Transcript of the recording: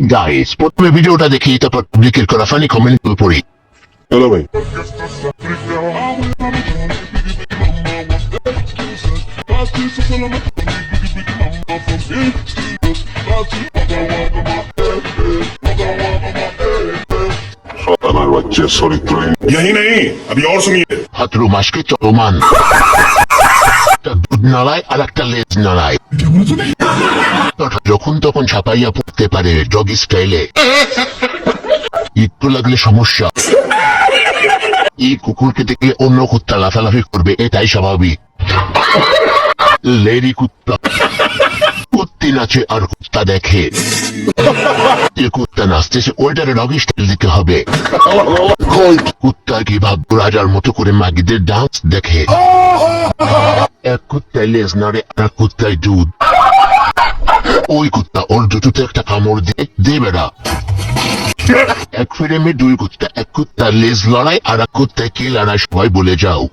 Guys প্রথমে ভিডিওটা দেখি তারপর পাবলিকের করা ফানি কমেন্ট পড়ি হ্যালো ভাই शैताना बच्चे सॉरी तुम यही नहीं अभी और सुनिए হাতরু মাসকে চলমান একটা দুধ নাড়ায় আর একটা লেজ নড়ায়। যখন তখন ছাপাইয়া পড়তে পারে ডগি স্টাইলে একটু লাগলে সমস্যা। এই কুকুরকে দেখলে অন্য কুত্তা লাফালাফি করবে, এটাই স্বাভাবিক। লেডি কুত্তা। কুত্তি নাচে আর কুত্তা দেখে। কুত্তা নাচতেছে ওইটারে স্টাইল দিতে হবে। কুত্তা কি ভাগ্য রাজার মতো করে মাগিদের ডান্স দেখে? এক কুত্তায় লেজ নাড়ে আর কুত্তায় দুধ। ওই কুত্তা ওর দুটোতে একটা কামড় দিয়ে দে বেড়া এক ফ্রেমে দুই কুত্তা, এক কুত্তা লেজ লড়াই আর এক কুত্তায় কি লড়াই সবাই বলে যাও।